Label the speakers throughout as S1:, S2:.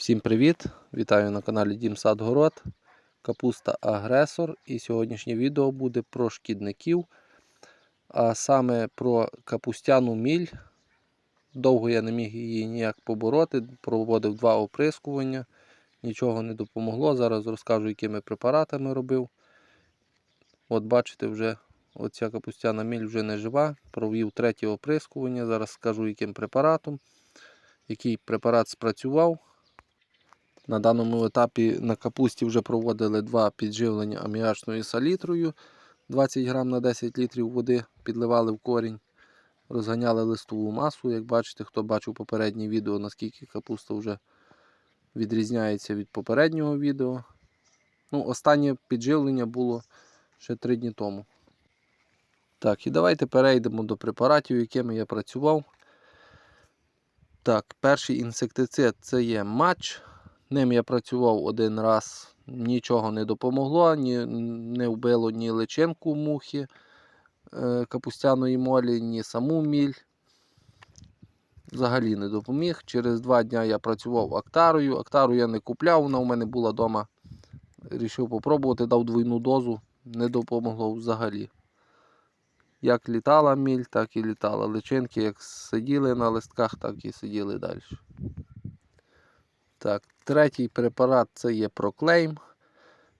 S1: Всім привіт! Вітаю на каналі Дім Сад Город. Капуста Агресор. І сьогоднішнє відео буде про шкідників, а саме про капустяну міль. Довго я не міг її ніяк побороти. Проводив два оприскування, нічого не допомогло. Зараз розкажу, якими препаратами робив. От бачите, вже оця капустяна міль вже не жива. Провів третє оприскування. Зараз скажу, яким препаратом. Який препарат спрацював. На даному етапі на капусті вже проводили два підживлення аміачною салітрою 20 грам на 10 літрів води, підливали в корінь, розганяли листову масу. Як бачите, хто бачив попереднє відео, наскільки капуста вже відрізняється від попереднього відео. Ну, Останнє підживлення було ще 3 дні тому. Так, і давайте перейдемо до препаратів, якими я працював. Так, перший інсектицид це є матч. Ним я працював один раз, нічого не допомогло, ні, не вбило ні личинку мухи е, капустяної молі, ні саму міль. Взагалі не допоміг. Через два дні я працював актарою. Актару я не купляв, вона у мене була вдома. Рішив попробувати, дав двойну дозу, не допомогло взагалі. Як літала міль, так і літала. Личинки як сиділи на листках, так і сиділи далі. Так, Третій препарат це є Proclaim.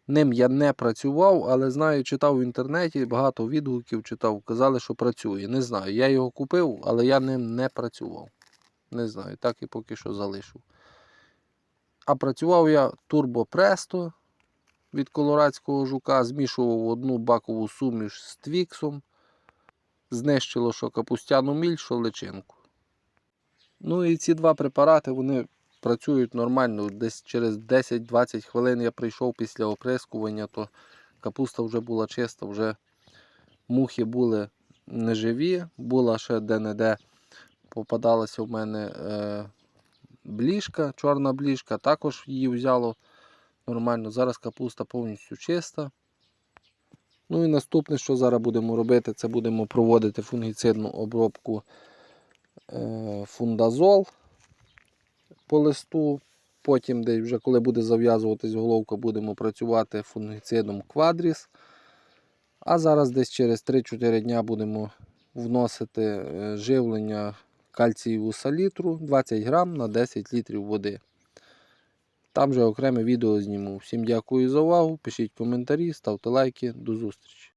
S1: Ним я не працював, але знаю, читав в інтернеті, багато відгуків читав, казали, що працює. Не знаю. Я його купив, але я ним не працював. Не знаю, так і поки що залишив. А працював я Presto від колорадського жука, змішував одну бакову суміш з твіксом. Знищило що капустяну міль, що личинку. Ну і ці два препарати вони працюють нормально. Десь через 10-20 хвилин я прийшов після оприскування, то капуста вже була чиста, вже мухи були неживі, була ще де-не-де попадалася в мене е, бліжка, чорна бліжка, також її взяло нормально. Зараз капуста повністю чиста. Ну і наступне, що зараз будемо робити, це будемо проводити фунгіцидну обробку е, фундазол по листу. Потім, десь вже коли буде зав'язуватись головка, будемо працювати фунгіцидом квадріс. А зараз десь через 3-4 дня будемо вносити е, живлення кальцієву салітру 20 грам на 10 літрів води. Там же окреме відео зніму. Всім дякую за увагу. Пишіть коментарі, ставте лайки. До зустрічі.